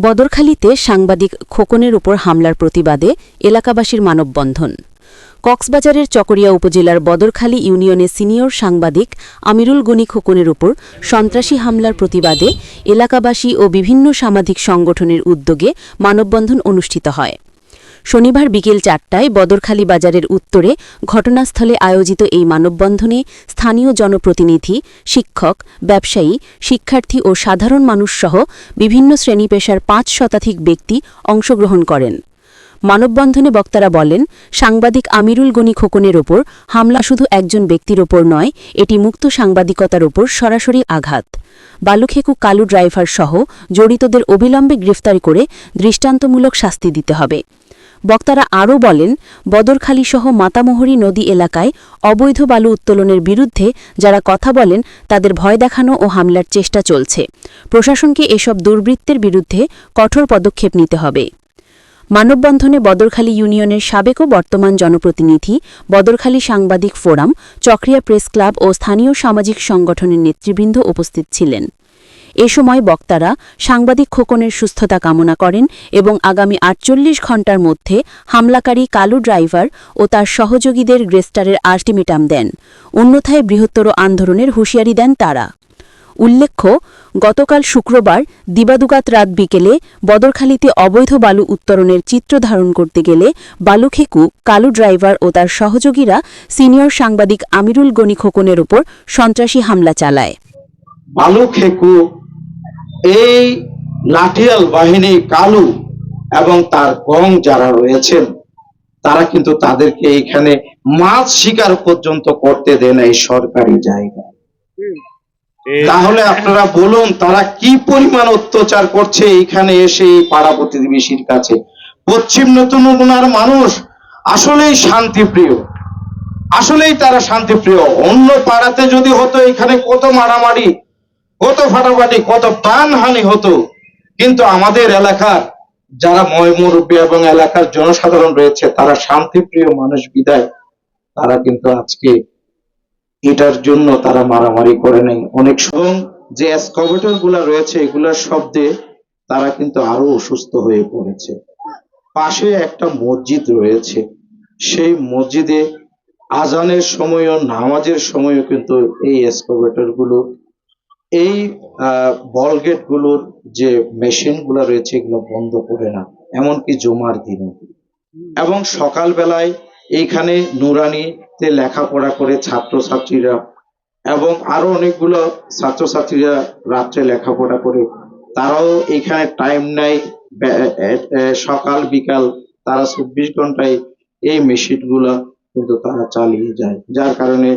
বদরখালীতে সাংবাদিক খোকনের উপর হামলার প্রতিবাদে এলাকাবাসীর মানববন্ধন। কক্সবাজারের চকরিয়া উপজেলার বদরখালী ইউনিয়নের সিনিয়র সাংবাদিক আমিরুল গনি খোকনের উপর সন্ত্রাসী হামলার প্রতিবাদে এলাকাবাসী ও বিভিন্ন সামাজিক সংগঠনের উদ্যোগে মানববন্ধন অনুষ্ঠিত হয়। শনিবার বিকেল চারটায় বদরখালী বাজারের উত্তরে ঘটনাস্থলে আয়োজিত এই মানববন্ধনে স্থানীয় জনপ্রতিনিধি, শিক্ষক, ব্যবসায়ী, শিক্ষার্থী ও সাধারণ মানুষসহ বিভিন্ন শ্রেণি পেশার পাঁচ শতাধিক ব্যক্তি অংশগ্রহণ করেন। মানববন্ধনে বক্তারা বলেন, সাংবাদিক আমিরুল গনি খোকনের ওপর হামলা শুধু একজন ব্যক্তির ওপর নয়, এটি মুক্ত সাংবাদিকতার ওপর সরাসরি আঘাত। বালুখেকু কালু ড্রাইভার সহ জড়িতদের অবিলম্বে গ্রেফতার করে দৃষ্টান্তমূলক শাস্তি দিতে হবে। বক্তারা আরও বলেন, বদরখালীসহ মাতামোহরী নদী এলাকায় অবৈধ বালু উত্তোলনের বিরুদ্ধে যারা কথা বলেন, তাদের ভয় দেখানো ও হামলার চেষ্টা চলছে। প্রশাসনকে এসব দুর্বৃত্তের বিরুদ্ধে কঠোর পদক্ষেপ নিতে হবে। মানববন্ধনে বদরখালী ইউনিয়নের সাবেক ও বর্তমান জনপ্রতিনিধি, বদরখালী সাংবাদিক ফোরাম, চক্রিয়া প্রেস ক্লাব ও স্থানীয় সামাজিক সংগঠনের নেতৃবৃন্দ উপস্থিত ছিলেন। এ সময় বক্তারা সাংবাদিক খোকনের সুস্থতা কামনা করেন এবং আগামী আটচল্লিশ ঘণ্টার মধ্যে হামলাকারী কালু ড্রাইভার ও তার সহযোগীদের গ্রেস্টারের আল্টিমেটাম দেন। অন্যথায় বৃহত্তর আন্দোলনের হুঁশিয়ারি দেন তারা। উল্লেখ্য, গতকাল শুক্রবার দিবাদুগাত রাত বিকেলে বদরখালীতে অবৈধ বালু উত্তরণের চিত্র ধারণ করতে গেলে বালুখেকু, কালু ড্রাইভার ও তার সহযোগীরা সিনিয়র সাংবাদিক আমিরুল গনি খোকনের ওপর সন্ত্রাসী হামলা চালায়। বালু খেকু এই লাঠিয়াল বাহিনী কালু এবং তার গং যারা রয়েছেন তারা কিন্তু তাদেরকে এখানে মাছ শিকার পর্যন্ত করতে দেন এই সরকারি জায়গায়। তাহলে আপনারা বলুন তারা কি পরিমাণ অত্যাচার করছে এখানে এসে এই পাড়া প্রতিবেশীর কাছে? পশ্চিম নতুন উনার মানুষ আসলেই শান্তিপ্রিয়। আসলেই তারা শান্তিপ্রিয়। অন্য পাড়াতে যদি হতো এখানে কত মারামারি কত ফাটাফাটি, কত প্রাণহানি হতো। কিন্তু আমাদের এলাকার যারা ময়মুরব্বী এবং এলাকার জনসাধারণ রয়েছে, তারা শান্তিপ্রিয় মানুষ বিদায় তারা কিন্তু আজকে এটার জন্য তারা মারামারি করে নাই। অনেক সময় যে এসকভেটরগুলা রয়েছে, এগুলার শব্দে তারা কিন্তু আরও অসুস্থ হয়ে পড়েছে। পাশে একটা মসজিদ রয়েছে, সেই মসজিদে আজানের সময়ও, নামাজের সময়ও কিন্তু এই এসকভেটরগুলো এই বল গেটগুলোর যে মেশিনগুলো রয়েছে এগুলো বন্ধ করে না, এমনকি জমার দিনে। এবং সকালবেলায় এইখানে নুরানিতে লেখাপড়া করে ছাত্রছাত্রীরা এবং আরও অনেকগুলো ছাত্রছাত্রীরা রাত্রে লেখাপড়া করে, তারাও এখানে টাইম নেয় সকাল, বিকাল তারা চব্বিশ ঘন্টায় এই মেশিনগুলা কিন্তু তারা চালিয়ে যায়, যার কারণে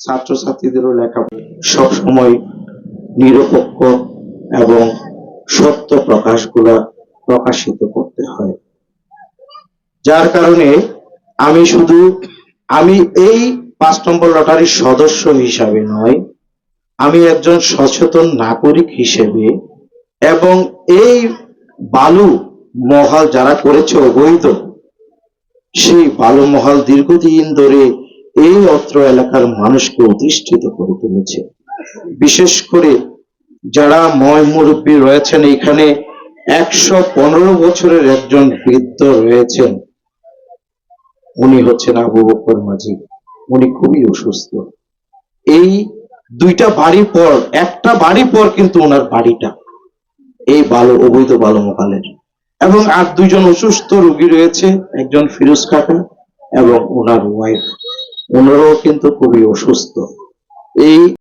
ছাত্রছাত্রীদেরও লেখাপড়া সব সময় নিরপেক্ষ এবং সত্য প্রকাশগুলা প্রকাশিত করতে হয়। যার কারণে আমি শুধু, আমি এই পাঁচ নম্বর লটারির সদস্য হিসাবে নয়, আমি একজন সচেতন নাগরিক হিসেবে এবং এই বালু মহাল যারা করেছে অবৈধ, সেই বালু মহাল দীর্ঘদিন ধরে এই অত্র এলাকার মানুষকে অধিষ্ঠিত করে তুলেছে। বিশেষ করে যারা ময় মুরব্বী রয়েছেন, এখানে একশো পনেরো বছরের একজন বৃদ্ধ রয়েছেন। উনি হচ্ছেন আবু বকর মাঝি উনি খুবই অসুস্থ। এই দুইটা বাড়ি পর, একটা বাড়ি পর কিন্তু ওনার বাড়িটা, এই বালো, অবৈধ বালো মহালের। এবং আর দুইজন অসুস্থ রোগী রয়েছে, একজন ফিরোজ কাকা এবং ওনার ওয়াইফ ওনারাও কিন্তু খুবই অসুস্থ। এই